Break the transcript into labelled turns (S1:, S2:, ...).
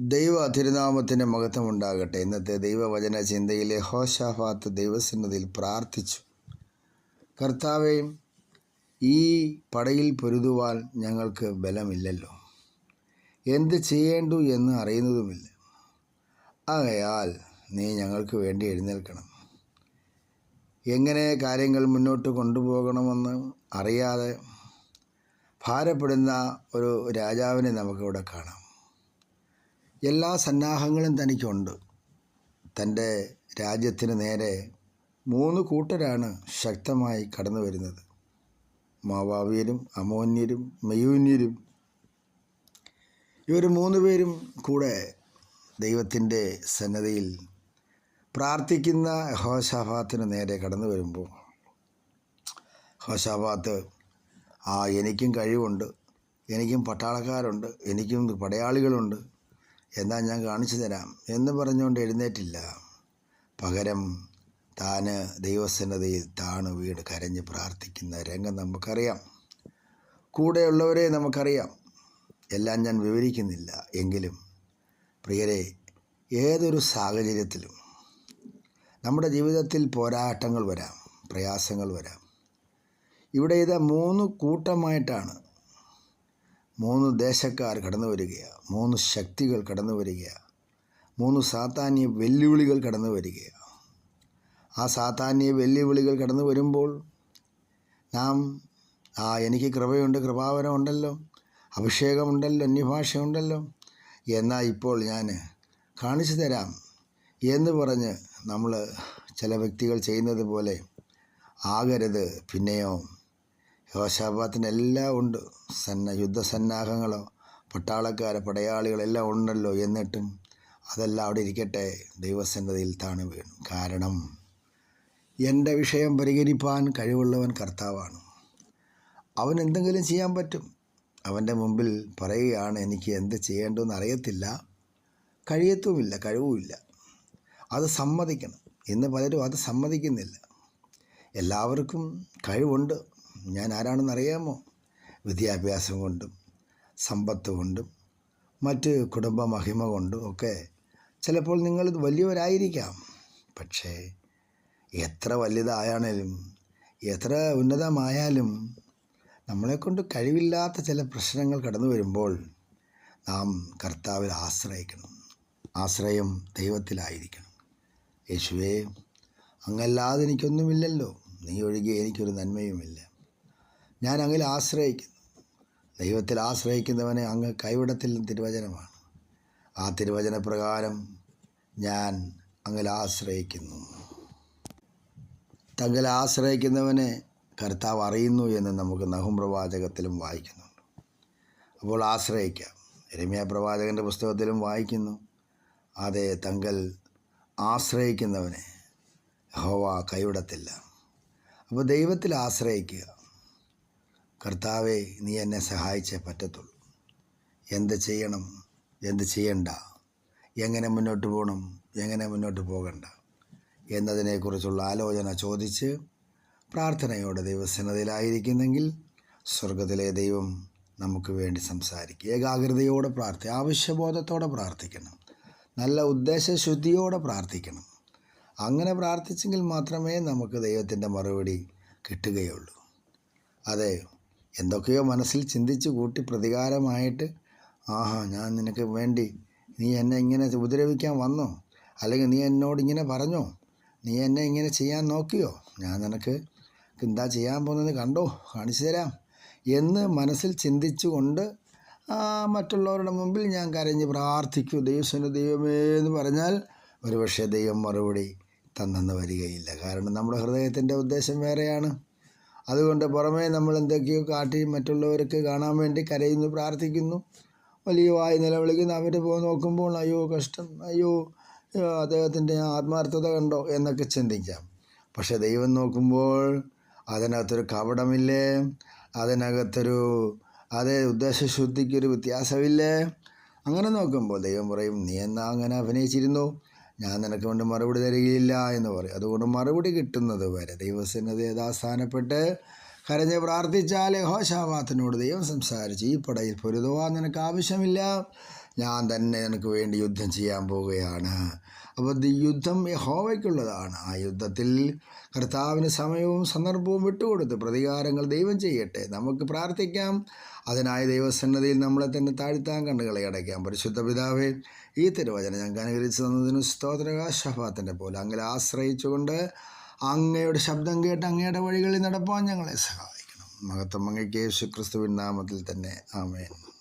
S1: ദൈവ തിരുനാമത്തിന്റെ മഹത്വം ഉണ്ടാകട്ടെ ഇന്നത്തെ ദൈവവചന ചിന്തയിലെ ഹോഷാഫാത്ത് ദൈവസന്നതിയിൽ പ്രാർത്ഥിച്ചു. കർത്താവെ ഈ പടയിൽ പൊരുതുവാൻ ഞങ്ങൾക്ക് ബലമില്ലല്ലോ. എന്ത് ചെയ്യേണ്ടു എന്ന് അറിയുന്നതുമില്ല. ആകയാൽ നീ ഞങ്ങൾക്ക് വേണ്ടി എഴുന്നേൽക്കണം. എങ്ങനെ കാര്യങ്ങൾ മുന്നോട്ട് കൊണ്ടുപോകണമെന്ന് അറിയാതെ ഭാരപ്പെടുന്ന ഒരു രാജാവിനെ നമുക്കിവിടെ കാണാം. എല്ലാ സന്നാഹങ്ങളും തനിക്കുണ്ട്. തന്റെ രാജ്യത്തിന് നേരെ മൂന്ന് കൂട്ടരാണ് ശക്തമായി കടന്നു വരുന്നത്. മാവാവിയരും അമോന്യരും മെയൂന്യരും ഇവർ മൂന്ന് പേരും കൂടെ ദൈവത്തിന്റെ സന്നദ്ധയിൽ പ്രാർത്ഥിക്കുന്ന ഹോഷാഫാത്തിന് നേരെ കടന്നു വരുമ്പോൾ ഹോഷാഫാത്ത് ആ എനിക്കും കഴിവുണ്ട്. എനിക്കും പട്ടാളക്കാരുണ്ട്. എനിക്കും പടയാളികളുണ്ട്. എന്നാൽ ഞാൻ കാണിച്ചു തരാം എന്ന് പറഞ്ഞുകൊണ്ട് എഴുന്നേറ്റില്ല. പകരം താന് ദൈവസന്നതയിൽ താണ് വീട് കരഞ്ഞ് പ്രാർത്ഥിക്കുന്ന രംഗം നമുക്കറിയാം. കൂടെയുള്ളവരെ നമുക്കറിയാം. എല്ലാം ഞാൻ വിവരിക്കുന്നില്ല. എങ്കിലും പ്രിയരെ ഏതൊരു സാഹചര്യത്തിലും നമ്മുടെ ജീവിതത്തിൽ പോരാട്ടങ്ങൾ വരാം പ്രയാസങ്ങൾ വരാം. ഇവിടെ ഇത് മൂന്ന് കൂട്ടമായിട്ടാണ് മൂന്ന് ദേശക്കാർ കടന്നു വരികയാണ് മൂന്ന് ശക്തികൾ കടന്നു വരികയാണ് മൂന്ന് സാത്താന്യ വെല്ലുവിളികൾ കടന്നു വരികയാണ് ആ സാത്താന്യ വെല്ലുവിളികൾ കടന്നു വരുമ്പോൾ നാം ആ എനിക്ക് കൃപയുണ്ട് കൃപാവരം ഉണ്ടല്ലോ അഭിഷേകമുണ്ടല്ലോ അന്യഭാഷയുണ്ടല്ലോ എന്നാൽ ഇപ്പോൾ ഞാൻ കാണിച്ചു തരാം എന്ന് പറഞ്ഞ് നമ്മൾ ചില വ്യക്തികൾ ചെയ്യുന്നത് പോലെ ആകരുത് പിന്നെയോ യോശാപാത്തിന് എല്ലാം ഉണ്ട്. സന്ന യുദ്ധസന്നാഹങ്ങളോ പട്ടാളക്കാരെ പടയാളികളെല്ലാം ഉണ്ടല്ലോ എന്നിട്ടും അതെല്ലാം അവിടെ ഇരിക്കട്ടെ. ദൈവസന്നതയിൽ താണ് വീണു. കാരണം എന്റെ വിഷയം പരിഹരിപ്പാൻ കഴിവുള്ളവൻ കർത്താവാണ്. അവൻ എന്തെങ്കിലും ചെയ്യാൻ പറ്റും. അവന്റെ മുമ്പിൽ പറയുകയാണ് എനിക്ക് എന്ത് ചെയ്യേണ്ടതെന്ന് അറിയത്തില്ല. കഴിയത്തുമില്ല കഴിവുമില്ല. അത് സമ്മതിക്കണം. ഇന്ന് പലരും അത് സമ്മതിക്കുന്നില്ല. എല്ലാവർക്കും കഴിവുണ്ട്. ഞാൻ ആരാണെന്ന് അറിയാമോ വിദ്യാഭ്യാസം കൊണ്ടും സമ്പത്ത് കൊണ്ടും മറ്റ് കുടുംബ മഹിമ കൊണ്ടും ഒക്കെ ചിലപ്പോൾ നിങ്ങൾ വലിയവരായിരിക്കാം. പക്ഷേ എത്ര വലുതായാണേലും എത്ര ഉന്നതമായാലും നമ്മളെക്കൊണ്ട് കഴിവില്ലാത്ത ചില പ്രശ്നങ്ങൾ കടന്നു വരുമ്പോൾ നാം കർത്താവിൽ ആശ്രയിക്കണം. ആശ്രയം ദൈവത്തിലായിരിക്കണം. യേശുവേ അങ്ങല്ലാതെ എനിക്കൊന്നുമില്ലല്ലോ. നീ ഒഴികെ എനിക്കൊരു നന്മയുമില്ല. ഞാൻ അങ്ങിൽ ആശ്രയിക്കുന്നു. ദൈവത്തിൽ ആശ്രയിക്കുന്നവനെ അങ്ങ് കൈവിടത്തിൽ തിരുവചനമാണ്. ആ തിരുവചന പ്രകാരം ഞാൻ അങ്ങിൽ ആശ്രയിക്കുന്നു. തങ്ങൾ ആശ്രയിക്കുന്നവനെ കർത്താവ് അറിയുന്നു എന്ന് നമുക്ക് നഹും പ്രവാചകത്തിലും വായിക്കുന്നുണ്ട്. അപ്പോൾ ആശ്രയിക്കാം. രമ്യ പ്രവാചകന്റെ പുസ്തകത്തിലും വായിക്കുന്നു. അതെ തങ്ങൾ ആശ്രയിക്കുന്നവനെ ഹോവ കൈവിടത്തില്ല. അപ്പോൾ ദൈവത്തിൽ ആശ്രയിക്കുക. കർത്താവെ നീ എന്നെ സഹായിച്ചേ പറ്റത്തുള്ളൂ. എന്ത് ചെയ്യണം എന്ത് ചെയ്യണ്ട എങ്ങനെ മുന്നോട്ട് പോകണം എങ്ങനെ മുന്നോട്ട് പോകണ്ട എന്നതിനെക്കുറിച്ചുള്ള ആലോചന ചോദിച്ച് പ്രാർത്ഥനയോടെ ദൈവസന്നതയിലായിരിക്കുന്നെങ്കിൽ സ്വർഗത്തിലെ ദൈവം നമുക്ക് വേണ്ടി സംസാരിക്കും. ഏകാഗ്രതയോടെ പ്രാർത്ഥി ആവശ്യബോധത്തോടെ പ്രാർത്ഥിക്കണം നല്ല ഉദ്ദേശശുദ്ധിയോടെ പ്രാർത്ഥിക്കണം. അങ്ങനെ പ്രാർത്ഥിച്ചെങ്കിൽ മാത്രമേ നമുക്ക് ദൈവത്തിന്റെ മറുപടി കിട്ടുകയുള്ളൂ. അതെ എന്തൊക്കെയോ മനസ്സിൽ ചിന്തിച്ച് കൂട്ടി പ്രതികാരമായിട്ട് ആഹാ ഞാൻ നിനക്ക് വേണ്ടി നീ എന്നെ ഇങ്ങനെ ഉപദ്രവിക്കാൻ വന്നോ? അല്ലെങ്കിൽ നീ എന്നോട് ഇങ്ങനെ പറഞ്ഞോ? നീ എന്നെ ഇങ്ങനെ ചെയ്യാൻ നോക്കിയോ? ഞാൻ നിനക്ക് എന്താ ചെയ്യാൻ പോകുന്നത് കണ്ടോ? കാണിച്ചു തരാം. എന്ന് മനസ്സിൽ ചിന്തിച്ചുകൊണ്ട് മറ്റുള്ളവരുടെ മുമ്പിൽ ഞാൻ കരഞ്ഞ് പ്രാർത്ഥിക്കൂ. ദൈവസ്വന ദൈവമേ എന്ന് പറഞ്ഞാൽ ഒരുപക്ഷെ ദൈവം മറുപടി തന്നെന്ന് വരികയില്ല. കാരണം നമ്മുടെ ഹൃദയത്തിന്റെ ഉദ്ദേശം വേറെയാണ്. അതുകൊണ്ട് പുറമേ നമ്മൾ എന്തൊക്കെയോ കാട്ടി മറ്റുള്ളവർക്ക് കാണാൻ വേണ്ടി കരയുന്നു പ്രാർത്ഥിക്കുന്നു. വലിയ വായി നിലവിളിക്കുന്നു. അവർ പോയി നോക്കുമ്പോൾ അയ്യോ കഷ്ടം. അയ്യോ അദ്ദേഹത്തിന്റെ ആത്മാർത്ഥത കണ്ടോ? എന്നൊക്കെ ചിന്തിക്കാം. പക്ഷെ ദൈവം നോക്കുമ്പോൾ അതിനകത്തൊരു കപടമില്ലേ? അതിനകത്തൊരു അതേ ഉദ്ദേശശുദ്ധിക്കൊരു വ്യത്യാസമില്ലേ? അങ്ങനെ നോക്കുമ്പോൾ ദൈവം പറയും നീ എന്നാ അങ്ങനെ അഭിനയിച്ചിരുന്നു? ഞാൻ നിനക്ക് വേണ്ടി മറുപടി തരികയില്ല എന്ന് പറയും. അതുകൊണ്ട് മറുപടി കിട്ടുന്നത് വരെ ദൈവസന്നത യഥാസ്ഥാനപ്പെട്ട് കരഞ്ഞ് പ്രാർത്ഥിച്ചാൽ ഹോഷാവാത്തിനോട് ദൈവം സംസാരിച്ച് ഈ പടയിൽ പൊരുതുവാൻ നിനക്ക് ആവശ്യമില്ല. ഞാൻ തന്നെ നിനക്ക് വേണ്ടി യുദ്ധം ചെയ്യാൻ പോവുകയാണ്. അപ്പോൾ ഈ യുദ്ധം യഹോവയ്ക്കുള്ളതാണ്. ആ യുദ്ധത്തിൽ കർത്താവിന് സമയവും സന്ദർഭവും വിട്ടുകൊടുത്ത് പ്രതികാരങ്ങൾ ദൈവം ചെയ്യട്ടെ. നമുക്ക് പ്രാർത്ഥിക്കാം. അതിനായി ദൈവസന്നതിയിൽ നമ്മളെ തന്നെ താഴ്ത്താൻ കണ്ണുകളെ അടയ്ക്കാം. പരിശുദ്ധ പിതാവേ ഈ തിരുവചനം ഞങ്ങൾക്ക് അനുകരിച്ച് തന്നതിന് സ്തോത്രകാശഫാത്തിന്റെ പോലെ അങ്ങനെ ആശ്രയിച്ചുകൊണ്ട് അങ്ങയുടെ ശബ്ദം കേട്ട് അങ്ങയുടെ വഴികളിൽ നടപ്പാൻ ഞങ്ങളെ സഹായിക്കണം. മഹത്തമ്മങ്ങയ്ക്ക് യേശു ക്രിസ്തുവിൻ നാമത്തിൽ തന്നെ. ആമേൻ.